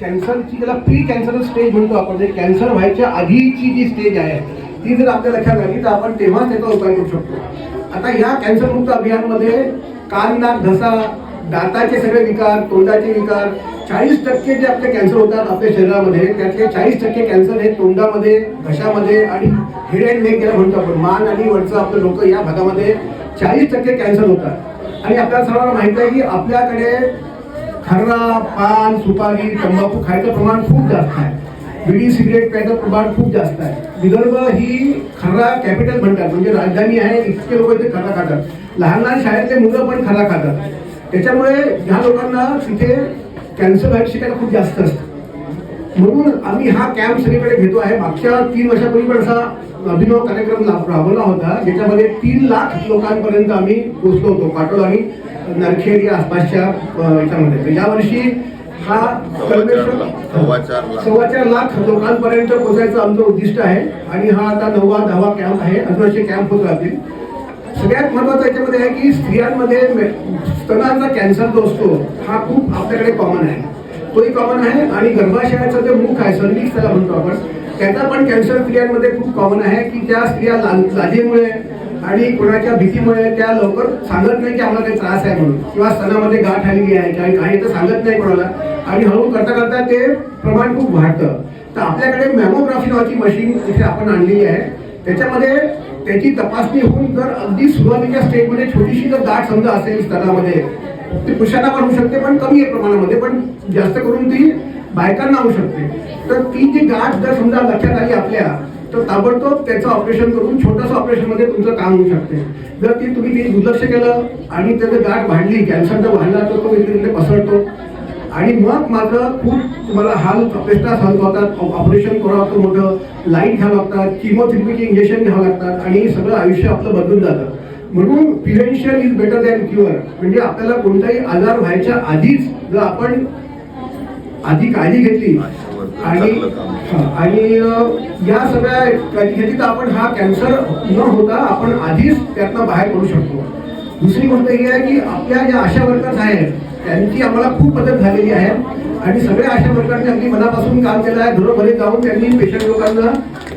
कॅन्सरची त्याला pre cancer stage म्हणतो आपण जे कॅन्सर व्हायच्या आधीची जी स्टेज आहे ती जर आपल्या लक्षात आली तर आपण तेव्हा त्याचा उपाय करू शकतो. आता ह्या कॅन्सर मुक्त अभियानमध्ये कान नाक घसा दाताचे सगळे विकार तोंडाचे विकार चाळीस टक्के जे आपले कॅन्सर होतात आपल्या शरीरामध्ये त्यातले चाळीस टक्के कॅन्सर हे तोंडामध्ये घशामध्ये आणि हेड अँड नेक ज्याला म्हणतो आपण मान आणि वरचं आपलं लोक या भागामध्ये चाळीस टक्के कॅन्सर होतात. आणि आपल्याला सर्वांना माहीत आहे की आपल्याकडे खर्रा पान सुपारी तंबाखू खायचं प्रमाण खूप जास्त आहे. बिडी सिगरेट प्यायचं प्रमाण खूप जास्त आहे. विदर्भ ही खर्रा कॅपिटल म्हणतात. म्हणजे राजधानी आहे इतके लोक इथे खर्रा खातात. लहान लहान शाळेतले मुलं पण खर्रा खातात. त्याच्यामुळे ह्या लोकांना तिथे कॅन्सर व्हायची शिकायला खूप जास्त असतं. म्हणून आम्ही हा कॅम्प सगळीकडे घेतो आहे. मागच्या तीन वर्षापूर्वी पण असा अभिनव कार्यक्रम राबवला होता. ज्याच्यामध्ये तीन लाख लोकांपर्यंत आम्ही पोहोचलो होतो. पाटोल आणि नरखेड या आसपासच्या याच्यामध्ये. यावर्षी हा सव्वा चार लाख- लोकांपर्यंत पोहोचायचं आमचं उद्दिष्ट आहे. आणि हा आता नववा दहावा कॅम्प आहे. अजून असे कॅम्प होत राहतील. सगळ्यात महत्वाचं याच्यामध्ये आहे की स्त्रियांमध्ये स्तनाचा कॅन्सर जो असतो हा खूप आपल्याकडे कॉमन आहे. तोही कॉमन आहे आणि गर्भाशयाचं जे मुख आहे सर्विक्स त्याला म्हणतो आपण त्याचा पण कॅन्सर स्त्रियांमध्ये खूप कॉमन आहे की त्या स्त्रिया लाजेमुळे आणि कोणाच्या भीतीमुळे त्या लवकर सांगत नाही की आम्हाला काही त्रास आहे म्हणून. किंवा स्तनामध्ये गाठ आलेली आहे काही काही तर सांगत नाही कोणाला. आणि हळूहळू करता करता ते प्रमाण खूप वाढतं. तर आपल्याकडे मॅमोग्राफी नावाची मशीन इथे आपण आणलेली आहे. त्याच्यामध्ये त्याची तपासणी होऊन जर अगदी सुरुवातीच्या स्टेजमध्ये छोटीशी जर गाठ समजा असेल स्तनामध्ये ती पुरुषांना पण होऊ शकते पण कमी आहे प्रमाणामध्ये पण जास्त करून ती बायकांना होऊ शकते. तर ती जी गाठ जर समजा लक्षात आली आपल्या तर ताबडतोब त्याचं ऑपरेशन करून छोटंसं ऑपरेशनमध्ये तुमचं काम होऊ शकते. जर ती तुम्ही ती दुर्लक्ष केलं आणि त्याचं गाठ वाढली कॅन्सर जर वाढला तर तो इथे पसरतो. आणि मग मात्र खूप तुम्हाला हाल अपेक्षा सहन होतात. ऑपरेशन करावं लागतं मोठं. लाइट घ्यावं लागतात. किमोथेरपीचे इंजेक्शन घ्यावं लागतात. आणि सगळं आयुष्य आपलं बदलून जातं. म्हणून prevention is better than cure म्हणजे आपल्याला कोणताही आजार व्हायच्या आधीच जर आपण आधी काळजी घेतली. आणि आणि या सगळ्या काळजी घेतली तर आपण हा कॅन्सर न होता आपण आधीच त्यातनं बाहेर पडू शकतो. दुसरी गोष्ट ही आहे की आपल्या ज्या आशा वर्कर्स आहेत त्यांची आम्हाला खूप मदत झालेली आहे. आणि सगळ्या आशा वर्करने अगदी मनापासून काम केलं आहे. घरोघरी जाऊन त्यांनी पेशंट लोकांना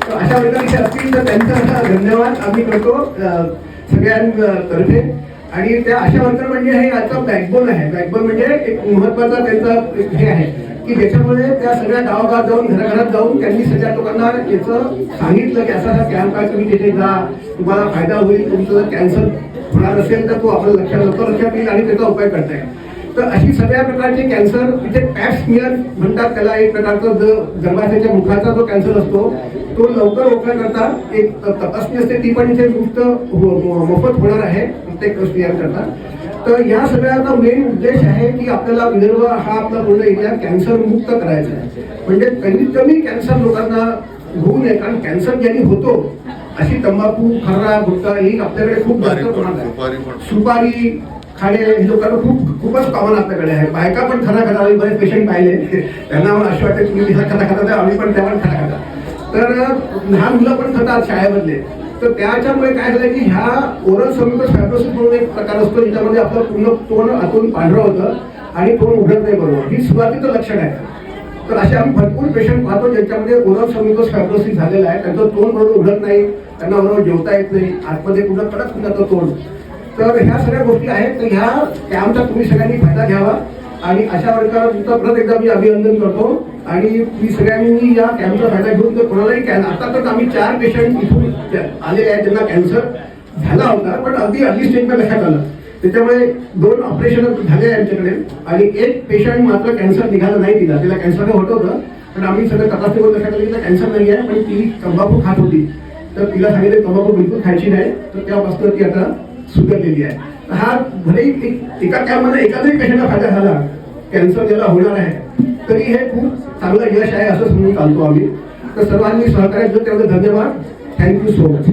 तर अशा वर्कर इथे असतील तर त्यांचा धन्यवाद आम्ही करतो सगळ्यांतर्फे. आणि त्या आशा वर्कर म्हणजे हे याचा बॅकबोन आहे. बॅकबोन म्हणजे एक महत्त्वाचा त्यांचा हे आहे. की ज्याच्यामुळे त्या सगळ्या गावागावात जाऊन घराघरात जाऊन त्यांनी सगळ्या लोकांना याचं सांगितलं की असा कॅम्प आहे तुम्ही तिथे जा तुम्हाला फायदा होईल तुमचं जर कॅन्सर होणार असेल तर तो आपल्या लक्षात लवकर लक्षात येईल आणि त्याचा उपाय करता येईल. तर अशी सगळ्या प्रकारचे कॅन्सर इथे पॅप्समियर म्हणतात त्याला एक प्रकारचा जो गर्भाशयाच्या मुखाचा जो कॅन्सर असतो तो लवकर करता एक तपासणी असते ती पण इथे मुक्त हो-, मोफत होणार आहे प्रत्येक करता. तर या सगळ्याचा मेन उद्देश आहे की आपल्याला विदर्भ हा आपला पूर्ण एरिया कॅन्सर मुक्त करायचा आहे. म्हणजे कमीत कमी कॅन्सर लोकांना होऊ नये कारण कॅन्सर ज्यांनी होतो अशी तंबाखू खर्रा गुटखा ही आपल्याकडे खूप जास्त प्रमाणात आहे. सुपारी खाणे हे लोकांना खूप खूपच कॉमन आपल्याकडे आहे. बायका पण खरा खाता आम्ही बरेच पेशंट पाहिले. त्यांना मला असे वाटते तुम्ही बिहा खाता खाता आम्ही पण त्या पण खरा खाता तर लहान मुलं पण खातात शाळेमधले. तर त्याच्यामुळे काय झालं की ह्या ओरल समिकस फॅब्रोसिस म्हणून एक प्रकार असतो ज्याच्यामध्ये आपलं पूर्ण तोंड आतून पांढरं होतं आणि तोंड उघडत नाही बरोबर. ही सुरुवातीचं लक्षण आहे. तर असे आम्ही भरपूर पेशंट पाहतो ज्यांच्यामध्ये ओरल समिकस फॅब्रोसिस झालेला आहे. त्यांचं तोंड बरोबर उघडत नाही त्यांना बरोबर जेवता येत नाही आतमध्ये कुठं कडक जातं तोंड. तर ह्या सगळ्या गोष्टी आहेत. तर ह्या कॅम्पचा तुम्ही सगळ्यांनी फायदा घ्यावा. आणि अशा वर्गाचा परत एकदा मी अभिनंदन करतो. आणि मी सगळ्यांनी या कॅम्पचा फायदा घेऊन तर कोणालाही कॅन आता तर आम्ही चार पेशंट इथून त्या- आलेले आहेत त्यांना कॅन्सर झाला होता पण अगदी अर्ली स्टेजला लक्षात आलं. त्याच्यामुळे दोन ऑपरेशन झाले आहे आमच्याकडे. आणि एक पेशंट मात्र कॅन्सर निघाला नाही दिला तिला कॅन्सर होत होतं पण आम्ही सगळं तपासणी करून लक्षात आलं की कॅन्सर नाही आहे पण ती तंबाखू खात होती. तर तिला सांगितलं तंबाखू बिलकुल खायची नाही. तर त्यापासून ती आता सुधारलेली आहे. तर हा भलेही एक- एका कॅम्पमध्ये एकाचही पेशंटला फायदा झाला. कॅन्सर ज्याला होणार आहे तरी हे खूप चांगलं यश आहे असं समजून चालतो आम्ही. तर सर्वांनी सहकार्य दिलं त्याबद्दल धन्यवाद. Thank you so much